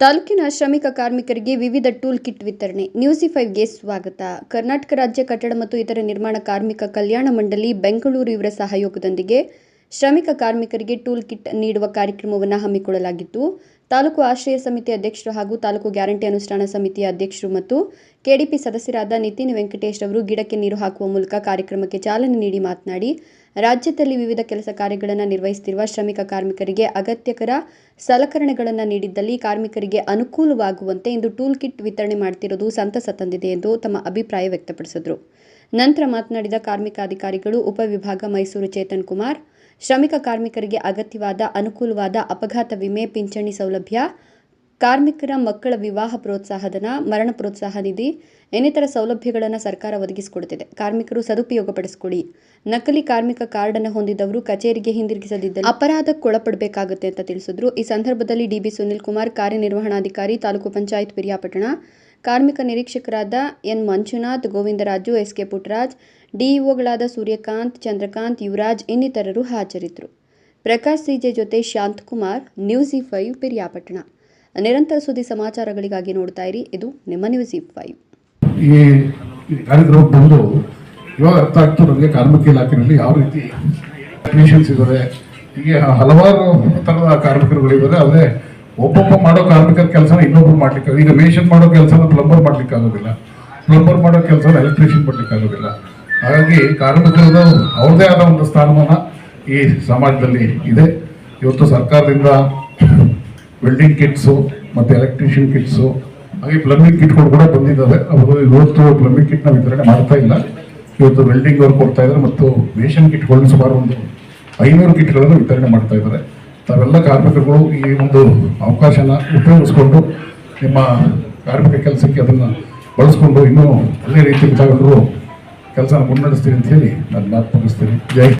ತಾಲೂಕಿನ ಶ್ರಮಿಕ ಕಾರ್ಮಿಕರಿಗೆ ವಿವಿಧ ಟೂಲ್ ಕಿಟ್ ವಿತರಣೆ. ನ್ಯೂಸಿ ಫೈವ್ಗೆ ಸ್ವಾಗತ. ಕರ್ನಾಟಕ ರಾಜ್ಯ ಕಟ್ಟಡ ಮತ್ತು ಇತರ ನಿರ್ಮಾಣ ಕಾರ್ಮಿಕ ಕಲ್ಯಾಣ ಮಂಡಳಿ ಬೆಂಗಳೂರು ಇವರ ಸಹಯೋಗದೊಂದಿಗೆ ಶ್ರಮಿಕ ಕಾರ್ಮಿಕರಿಗೆ ಟೂಲ್ ಕಿಟ್ ನೀಡುವ ಕಾರ್ಯಕ್ರಮವನ್ನು ಹಮ್ಮಿಕೊಳ್ಳಲಾಗಿತ್ತು. ತಾಲೂಕು ಆಶ್ರಯ ಸಮಿತಿ ಅಧ್ಯಕ್ಷರು ಹಾಗೂ ತಾಲೂಕು ಗ್ಯಾರಂಟಿ ಅನುಷ್ಠಾನ ಸಮಿತಿಯ ಅಧ್ಯಕ್ಷರು ಮತ್ತು ಕೆಡಿಪಿ ಸದಸ್ಯರಾದ ನಿತಿನ್ ವೆಂಕಟೇಶ್ ಅವರು ಗಿಡಕ್ಕೆ ನೀರು ಹಾಕುವ ಮೂಲಕ ಕಾರ್ಯಕ್ರಮಕ್ಕೆ ಚಾಲನೆ ನೀಡಿ ಮಾತನಾಡಿ, ರಾಜ್ಯದಲ್ಲಿ ವಿವಿಧ ಕೆಲಸ ಕಾರ್ಯಗಳನ್ನು ನಿರ್ವಹಿಸುತ್ತಿರುವ ಶ್ರಮಿಕ ಕಾರ್ಮಿಕರಿಗೆ ಅಗತ್ಯಕರ ಸಲಕರಣೆಗಳನ್ನು ನೀಡಿದ್ದಲ್ಲಿ ಕಾರ್ಮಿಕರಿಗೆ ಅನುಕೂಲವಾಗುವಂತೆ ಇಂದು ಟೂಲ್ ಕಿಟ್ ವಿತರಣೆ ಮಾಡುತ್ತಿರುವುದು ಸಂತಸ ತಂದಿದೆ ಎಂದು ತಮ್ಮ ಅಭಿಪ್ರಾಯ ವ್ಯಕ್ತಪಡಿಸಿದರು. ನಂತರ ಮಾತನಾಡಿದ ಕಾರ್ಮಿಕ ಅಧಿಕಾರಿಗಳು ಉಪವಿಭಾಗ ಮೈಸೂರು ಚೇತನ್ ಕುಮಾರ್ ಶ್ರಮಿಕ ಕಾರ್ಮಿಕರಿಗೆ ಅಗತ್ಯವಾದ ಅನುಕೂಲವಾದ ಅಪಘಾತ ವಿಮೆ ಪಿಂಚಣಿ ಸೌಲಭ್ಯ, ಕಾರ್ಮಿಕರ ಮಕ್ಕಳ ವಿವಾಹ ಪ್ರೋತ್ಸಾಹಧನ, ಮರಣ ಪ್ರೋತ್ಸಾಹ ನಿಧಿ, ಇನ್ನಿತರ ಸೌಲಭ್ಯಗಳನ್ನು ಸರ್ಕಾರ ಒದಗಿಸಿಕೊಡುತ್ತಿದೆ. ಕಾರ್ಮಿಕರು ಸದುಪಯೋಗಪಡಿಸಿಕೊಳ್ಳಿ. ನಕಲಿ ಕಾರ್ಮಿಕ ಕಾರ್ಡನ್ನು ಹೊಂದಿದವರು ಕಚೇರಿಗೆ ಹಿಂದಿರುಗಿಸದಿದ್ದರೆ ಅಪರಾಧಕ್ಕೊಳಪಡಬೇಕಾಗುತ್ತೆ ಅಂತ ತಿಳಿಸಿದ್ರು. ಈ ಸಂದರ್ಭದಲ್ಲಿ ಡಿಬಿ ಸುನಿಲ್ ಕುಮಾರ್ ಕಾರ್ಯನಿರ್ವಹಣಾಧಿಕಾರಿ, ತಾಲೂಕು ಪಂಚಾಯತ್, ಪಿರಿಯಾಪಟ್ಟಣ ಕಾರ್ಮಿಕ ನಿರೀಕ್ಷಕರಾದ N. Manjunath, Govindaraju, S. K. Puttaraj ಡಿಇಒಗಳಾದ Suryakant, Chandrakant, Yuvaraj ಇನ್ನಿತರರು ಹಾಜರಿದ್ದರು. ಪ್ರಕಾಶ್ ಸಿಜೆ ಜೊತೆ Shantakumar news E five, Piriyapatna. ನಿರಂತರ ಸುದ್ದಿ ಸಮಾಚಾರಗಳಿಗಾಗಿ ನೋಡ್ತಾ ಇರಿ. ಇದು ನಿಮ್ಮ ನ್ಯೂಸ್ ಇ ಫೈವ್. ಈ ಬಂದು ಇವಾಗ ಅರ್ಥ ಆಗ್ತು ನಮಗೆ ಕಾರ್ಮಿಕ ಇಲಾಖೆಯಲ್ಲಿ ಯಾವ ರೀತಿ ಟೆಕ್ನಿಷಿಯನ್ಸ್ ಇದ್ದಾರೆ, ಹೀಗೆ ಹಲವಾರು ಥರದ ಕಾರ್ಮಿಕರುಗಳಿದ್ದಾರೆ, ಅದೇ ಒಬ್ಬೊಬ್ಬ ಮಾಡೋ ಕಾರ್ಮಿಕರ ಕೆಲಸನ ಇನ್ನೊಬ್ರು ಮಾಡ್ಲಿಕ್ಕೆ ಈಗ ಮೇಷನ್ ಮಾಡೋ ಕೆಲಸನ ಪ್ಲಂಬರ್ ಮಾಡ್ಲಿಕ್ಕೆ ಆಗೋದಿಲ್ಲ. ಪ್ಲಂಬರ್ ಮಾಡೋ ಕೆಲಸನ ಎಲೆಕ್ಟ್ರಿಷಿಯನ್ ಮಾಡ್ಲಿಕ್ಕೆ ಆಗೋದಿಲ್ಲ. ಹಾಗಾಗಿ ಕಾರ್ಮಿಕರದ ಅವ್ರದೇ ಆದ ಒಂದು ಸ್ಥಾನಮಾನ ಈ ಸಮಾಜದಲ್ಲಿ ಇದೆ. ಇವತ್ತು ಸರ್ಕಾರದಿಂದ ವೆಲ್ಡಿಂಗ್ ಕಿಟ್ಸು ಮತ್ತು ಎಲೆಕ್ಟ್ರಿಷಿಯನ್ ಕಿಟ್ಸು ಹಾಗೆ ಪ್ಲಂಬಿಂಗ್ ಕಿಟ್ಗಳು ಕೂಡ ಬಂದಿದ್ದಾವೆ. ಅವರು ಇವತ್ತು ಪ್ಲಂಬಿಂಗ್ ಕಿಟ್ನ ವಿತರಣೆ ಮಾಡ್ತಾ ಇಲ್ಲ. ಇವತ್ತು ವೆಲ್ಡಿಂಗ್ ಅವ್ರು ಕೊಡ್ತಾ ಇದ್ದಾರೆ ಮತ್ತು ಮೇಷನ್ ಕಿಟ್ಗಳನ್ನ ಸುಮಾರು ಒಂದು ಐನೂರು ಕಿಟ್ಗಳನ್ನು ವಿತರಣೆ ಮಾಡ್ತಾ ಇದ್ದಾರೆ. ತಾವೆಲ್ಲ ಕಾರ್ಮಿಕರುಗಳು ಈ ಒಂದು ಅವಕಾಶನ ಉಪಯೋಗಿಸ್ಕೊಂಡು ನಿಮ್ಮ ಕಾರ್ಮಿಕ ಕೆಲಸಕ್ಕೆ ಅದನ್ನು ಬಳಸ್ಕೊಂಡು ಇನ್ನೂ ಅದೇ ರೀತಿ ತಾವೆಲ್ಲರೂ ಕೆಲಸನ ಮುನ್ನಡೆಸ್ತೀರಿ ಅಂತ ಹೇಳಿ ನಾನು ಮಾತು ಮುಗಿಸ್ತೀನಿ. ಜೈ